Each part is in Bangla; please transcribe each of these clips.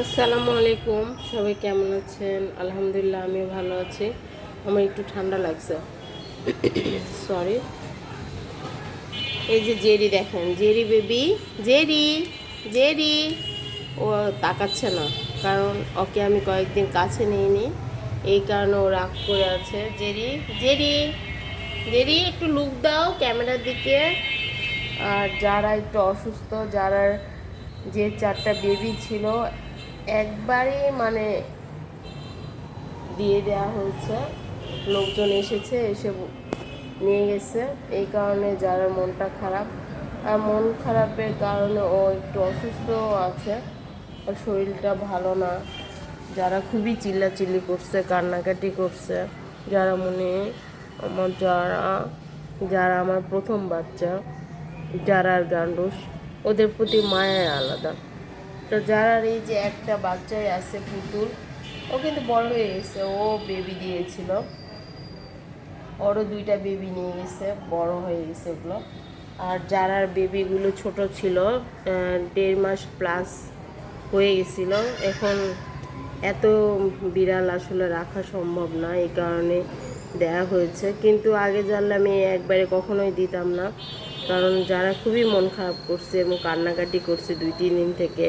আসসালামু আলাইকুম। সবাই কেমন আছেন? আলহামদুলিল্লাহ আমি ভালো আছি। আমার একটু ঠান্ডা লাগছে। সরি এই যে জেরি দেখেন, জেরি বেবি, জেরি জেরি। ও তাকাচ্ছে না, কারণ ওকে আমি কয়েকদিন কাছে নিইনি। এই কারণে ও রাগ করে আছে। জেরি জেরি জেরি, একটু লুক দাও ক্যামেরার দিকে। আর যারা একটু অসুস্থ, যারা যে চারটা বেবি ছিল একবারই মানে দিয়ে দেওয়া হয়েছে। লোকজন এসেছে, এসে নিয়ে গেছে। এই কারণে যারা মনটা খারাপ। আর মন খারাপের কারণে ও একটু অসুস্থ আছে। ওর শরীরটা ভালো না। যারা খুবই চিল্লাচিল্লি করছে, কান্নাকাটি করছে, যারা মনে আমার যারা যারা আমার প্রথম বাচ্চা যারা আর গান্ডুস ওদের প্রতি মায়া আলাদা। তো যারা এই যে একটা বাচ্চাই আছে পুতুল, ও কিন্তু বড় হয়ে গেছে, ও বেবি দিয়েছিল। ওরও দুইটা বেবি নিয়ে গেছে, বড় হয়ে গেছে ওগুলো। আর যারার বেবিগুলো ছোট ছিল দেড় মাস প্লাস হয়ে গেছিল। এখন এত বিড়াল আসলে রাখা সম্ভব না, এই কারণে দেয়া হয়েছে। কিন্তু আগে জানলে আমি একবারে কখনোই দিতাম না। কারণ যারা খুবই মন খারাপ করছে এবং কান্নাকাটি করছে দুই, তিন দিন থেকে,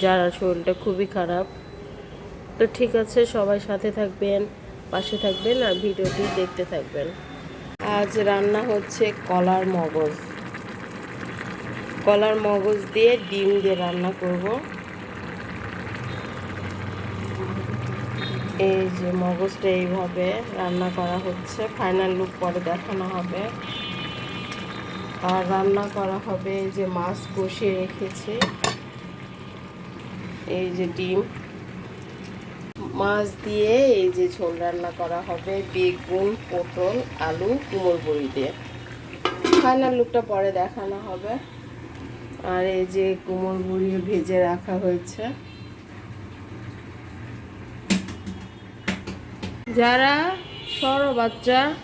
যারা শরীরটা খুবই খারাপ, তো ঠিক আছে, সবাই সাথে থাকবেন, পাশে থাকবেন আর ভিডিওটি দেখতে থাকবেন। আজ রান্না হচ্ছে কলার মগজ। কলার মগজ দিয়ে ডিম দিয়ে রান্না করব। এই যে মগজটা এইভাবে রান্না করা হচ্ছে। ফাইনাল লুক পরে দেখানো হবে। আর রান্না করা হবে যে মাছ কষিয়ে রেখেছে। এই যে ডিম। মাছ দিয়ে এই যে ঝোল রান্না করা হবে বেগুন, পটল, আলু কুমড় বড়ি দিয়ে। ফাইনাল লুকটা পরে দেখানো হবে। আর এই যে কুমড় বড়ি ভেজে রাখা হয়েছে। যারা সর বাচ্চা,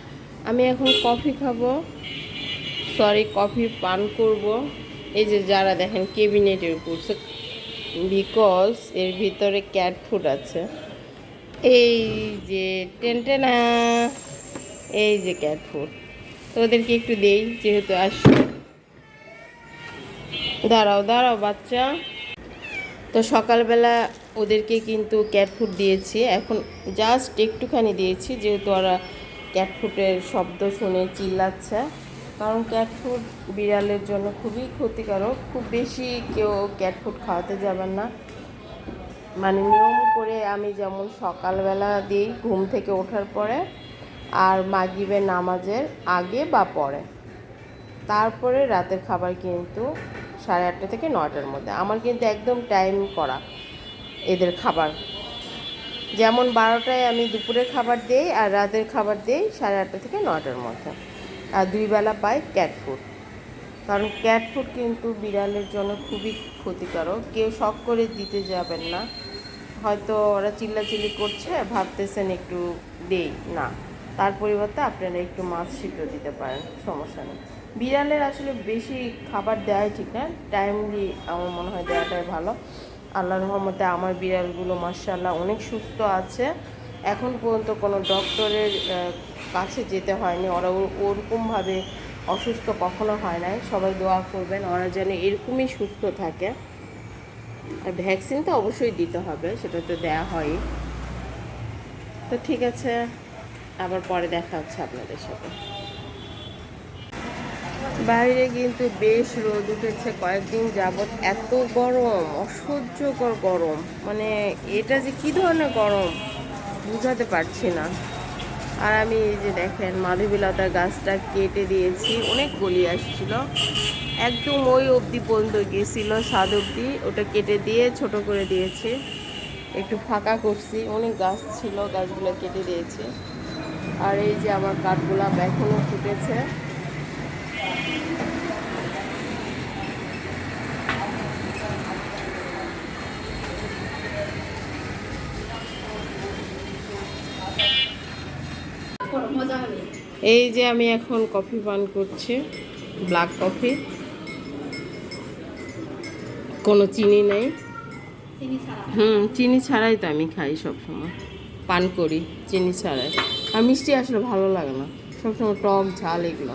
আমি এখন কফি খাব। সরি কফি পান করব। এই যে যারা দেখেন কেবিনেটের উপর বিকজ এর ভিতরে ক্যাট ফুড আছে। এই যে টেনটেনা, এই যে ক্যাট ফুড তো ওদেরকে একটু দেই, যেহেতু আসছে দাঁড়াও দাঁড়াও বাচ্চা। তো সকালবেলা ওদেরকে কিন্তু ক্যাট ফুড দিয়েছি। এখন জাস্ট একটুখানি দিয়েছি, যেহেতু ওরা ক্যাট ফুডের শব্দ শুনে চিল্লাচ্ছে। কারণ ক্যাট ফুড বিড়ালের জন্য খুবই ক্ষতিকারক। খুব বেশি কেউ ক্যাট ফুড খাওয়াতে যাবেন না। মানে নিয়ম করে আমি যেমন সকালবেলা দিই ঘুম থেকে ওঠার পরে আর মাগিবে নামাজের আগে বা পরে। তারপরে রাতের খাবার কিন্তু সাড়ে আটটা থেকে নয়টার মধ্যে। আমার কিন্তু একদম টাইম করা এদের খাবার। যেমন বারোটায় আমি দুপুরের খাবার দিই আর রাতের খাবার দিই সাড়ে আটটা থেকে নয়টার মধ্যে। আর দুই বেলা পাই ক্যাট ফুড কারণ ক্যাট ফুড কিন্তু বিড়ালের জন্য খুবই ক্ষতিকারক। কেউ শখ করে দিতে যাবেন না। হয়তো ওরা চিল্লাচিল্লি করছে, ভাবতেছেন একটু দেই, না। তার পরিবর্তে আপনারা একটু মাছ সিদ্ধ দিতে পারেন, সমস্যা নেই। বিড়ালের আসলে বেশি খাবার দেওয়াই ঠিক না টাইমলি আমার মনে হয় দেওয়াটাই ভালো। আল্লাহ রহমতে আমার বিড়ালগুলো মার্শাল্লাহ অনেক সুস্থ আছে। এখন পর্যন্ত কোনো ডক্টরের কাছে যেতে হয়নি। ওরা ওরকমভাবে অসুস্থ কখনো হয় নাই। সবাই দোয়া করবেন, ওরা যেন এরকমই সুস্থ থাকে। আর ভ্যাকসিন তো অবশ্যই দিতে হবে, সেটা তো দেওয়া হয়ই। তো ঠিক আছে, আবার পরে দেখা হচ্ছে আপনাদের সাথে। বাইরে কিন্তু বেশ রোদ উঠেছে, কয়েকদিন যাবৎ এত গরম, অসহ্যকর গরম। মানে এটা যে কী ধরনের গরম? বুঝাতে পারছি না। আর আমি এই যে দেখেন মাধবীলতা গাছটা কেটে দিয়েছি। অনেক গলি আসছিল। একদম ওই অবধি পর্যন্ত গেছিল স্বাদ অবধি। ওটা কেটে দিয়ে ছোট করে দিয়েছি। একটু ফাঁকা করছি। অনেক গাছ ছিল, গাছগুলো কেটে দিয়েছি। আর এই যে আমার কাঠগোলাপ এখনও ফুটেছে। এই যে আমি এখন কফি পান করছি ব্ল্যাক কফি কোনো চিনি নেই। হুম চিনি ছাড়াই তো আমি খাই সবসময়। পান করি চিনি ছাড়াই। আর মিষ্টি আসলে ভালো লাগে না। সবসময় টক ঝাল এগুলো।